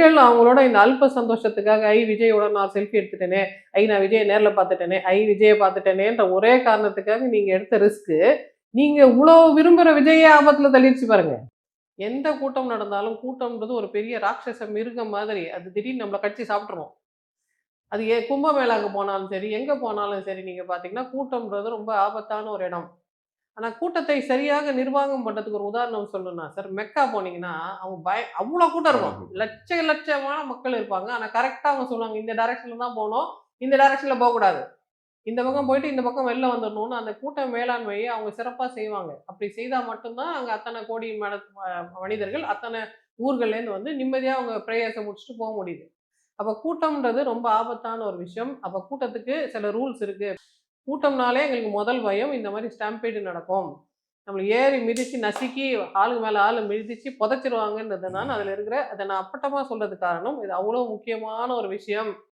பெண்கள் அவங்களோட இந்த அல்ப சந்தோஷத்துக்காக ஐ விஜயோட நான் செல்ஃபி எடுத்துட்டேனே. ஐ நான் விஜயை நேரில் பார்த்துட்டேனே. ஐ விஜயை பார்த்துட்டேனேன்ற ஒரே காரணத்துக்காக நீங்கள் எடுத்த ரிஸ்க்கு நீங்கள் இவ்வளோ விரும்புகிற விஜயை ஆபத்தில் தள்ளிடுச்சு பாருங்க. எந்த கூட்டம் நடந்தாலும் கூட்டம்ன்றது ஒரு பெரிய ராட்சச மிருகம் மாதிரி. அது திடீர்னு நம்மளை கட்சி சாப்பிட்ருவோம் அது ஏ கும்பமேளாக்கு போனாலும் சரி எங்கே போனாலும் சரி நீங்கள் பார்த்தீங்கன்னா கூட்டம்ன்றது ரொம்ப ஆபத்தான ஒரு இடம். ஆனால் கூட்டத்தை சரியாக நிர்வாகம் பண்ணுறதுக்கு ஒரு உதாரணம் சொல்லணும்னா சார் மெக்கா போனீங்கன்னா அவங்க பய அவ்வளோ கூட்டம் இருக்கும். லட்ச லட்சமான மக்கள் இருப்பாங்க. ஆனால் கரெக்டாக அவங்க சொல்லுவாங்க இந்த டைரக்ஷனில் தான் போகணும். இந்த டைரக்ஷனில் போகக்கூடாது. இந்த பக்கம் போயிட்டு இந்த பக்கம் வெளில வந்துடணும்னு அந்த கூட்ட மேலாண்மையை அவங்க சிறப்பாக செய்வாங்க. அப்படி செய்தால் மட்டும்தான் அங்கே அத்தனை கோடி மன மனிதர்கள் அத்தனை ஊர்கள்லேருந்து வந்து நிம்மதியாக அவங்க ப்ரேயர்ஸை முடிச்சுட்டு போக முடியுது. அப்போ கூட்டம்ன்றது ரொம்ப ஆபத்தான ஒரு விஷயம். அப்போ கூட்டத்துக்கு சில ரூல்ஸ் இருக்குது கூட்டம்னாலே எங்களுக்கு முதல் பயம் இந்த மாதிரி ஸ்டாம்பேடு நடக்கும். நம்மளை ஏறி மிதித்து நசுக்கி ஆளுக்கு மேலே ஆள் மிதித்து புதைச்சிருவாங்கன்றது தான் அதில் இருக்கிற அதை நான் அப்பட்டமாக சொல்கிறது காரணம் இது அவ்வளோ முக்கியமான ஒரு விஷயம்.